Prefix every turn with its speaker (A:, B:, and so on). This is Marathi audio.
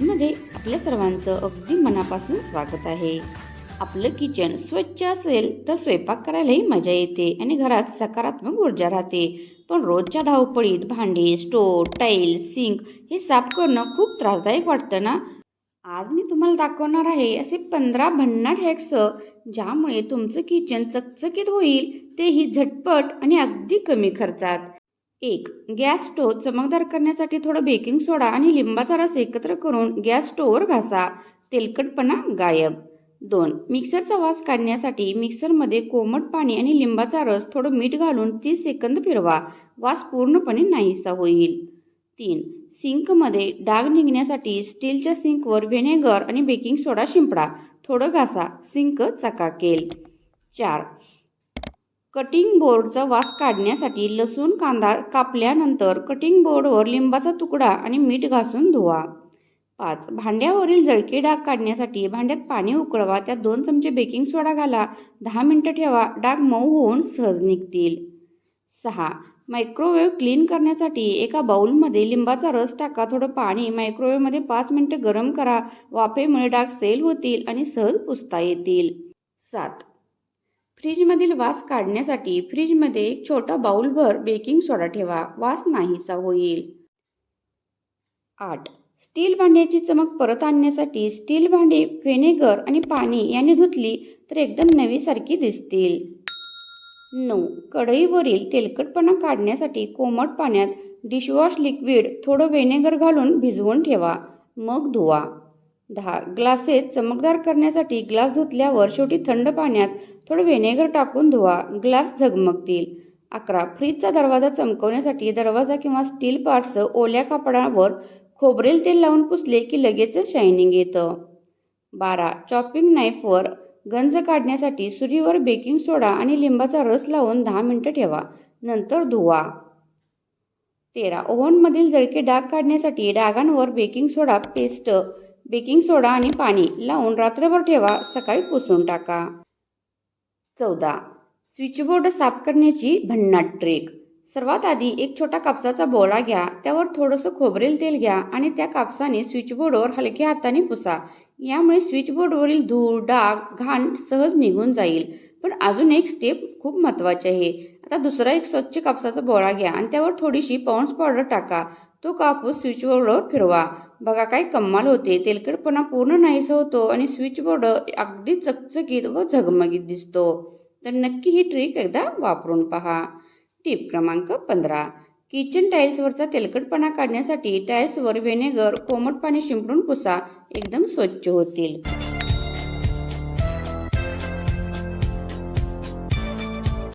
A: मध्ये आपल्या सर्वांचं अगदी मनापासून स्वागत आहे. आपलं किचन स्वच्छ असेल तर स्वयंपाक करायलाही मजा येते आणि घरात सकारात्मक ऊर्जा राहते. पण रोजच्या धावपळीत भांडी स्टोव टाईल सिंक हे साफ करणं खूप त्रासदायक वाटतं ना? आज मी तुम्हाला दाखवणार आहे असे पंधरा भन्नाट हॅक्स ज्यामुळे तुमचं किचन चकचकीत होईल तेही झटपट आणि अगदी कमी खर्चात. एक गॅस स्टोव चमकदार करण्यासाठी थोडं बेकिंग सोडा आणि लिंबाचा रस एकत्र करून गॅस स्टोववर घासा. तेलकटपणा गायब. दोन मिक्सरचा वास काढण्यासाठी मिक्सरमध्ये कोमट पाणी आणि लिंबाचा रस थोडं मीठ घालून तीस सेकंद फिरवा. वास पूर्णपणे नाहीसा होईल. तीन सिंकमध्ये डाग निघण्यासाठी स्टीलच्या सिंकवर व्हिनेगर आणि बेकिंग सोडा शिंपडा. थोडं घासा. सिंक चकाकेल. चार कटिंग बोर्डचा वास काढण्यासाठी लसूण कांदा कापल्यानंतर कटिंग बोर्डवर लिंबाचा तुकडा आणि मीठ घासून धुवा. पाच भांड्यावरील जळके डाग काढण्यासाठी भांड्यात पाणी उकळवा त्यात दोन चमचे बेकिंग सोडा घाला दहा मिनटं ठेवा डाग मऊ होऊन सहज निघतील. सहा मायक्रोवेव्ह क्लीन करण्यासाठी एका बाऊलमध्ये लिंबाचा रस टाका थोडं पाणी मायक्रोवेव्हमध्ये पाच मिनटं गरम करा वाफेमुळे डाग सेल होतील आणि सहज पुसता येतील. सात फ्रीजमधील वास काढण्यासाठी फ्रीजमध्ये एक छोटा बाउलभर बेकिंग सोडा ठेवा. वास नाहीसा होईल. आठ. स्टील भांड्याची चमक परत आणण्यासाठी स्टील भांडी व्हिनेगर आणि पाणी याने धुतली तर एकदम नवीसारखी दिसतील. नऊ. कढईवरील तेलकटपणा काढण्यासाठी कोमट पाण्यात डिशवॉश लिक्विड थोडं व्हिनेगर घालून भिजवून ठेवा. मग धुवा. दहा. ग्लासेस चमकदार करण्यासाठी ग्लास धुतल्यावर शेवटी थंड पाण्यात थोडं व्हिनेगर टाकून धुवा. ग्लास झगमगतील. अकरा. फ्रीजचा दरवाजा चमकवण्यासाठी दरवाजा किंवा स्टील पार्ट्स ओल्या कापडावर खोबरेल तेल लावून पुसले की लगेचच शायनिंग येतं. बारा. चॉपिंग नाईफवर गंज काढण्यासाठी सुरीवर बेकिंग सोडा आणि लिंबाचा रस लावून दहा मिनटं ठेवा. नंतर धुवा. तेरा. ओव्हनमधील जळके डाग काढण्यासाठी डागांवर baking soda paste baking soda आणि पाणी लावून रात्रभर ठेवा. सकाळी पुसून टाका. चौदा. स्विचबोर्ड साफ करण्याची भन्नाट ट्रेक सर्वात आधी एक छोटा कापसाचा बोळा घ्या त्यावर थोडंसं खोबरेल तेल घ्या आणि त्या कापसाने स्विचबोर्डवर हलक्या हाताने पुसा. यामुळे स्विचबोर्डवरील धूळ डाग घाण सहज निघून जाईल. पण अजून एक स्टेप खूप महत्त्वाची आहे. आता दुसरा एक स्वच्छ कापसाचा बोळा घ्या आणि त्यावर थोडीशी पाऊंड्स पावडर टाका. तो कापूस स्विचबोर्डवर फिरवा. बघा काय कमाल होते. तेलकटपणा पूर्ण नाहीसा होतो आणि स्विचबोर्ड अगदी चकचकीत व झगमगीत दिसतो. तर नक्की ही ट्रिक एकदा वापरून पहा. टिप क्रमांक पंधरा. किचन टाईल्सवरचा तेलकटपणा काढण्यासाठी टाईल्सवर व्हिनेगर कोमट पाणी शिंपडून पुसा. एकदम स्वच्छ होतील.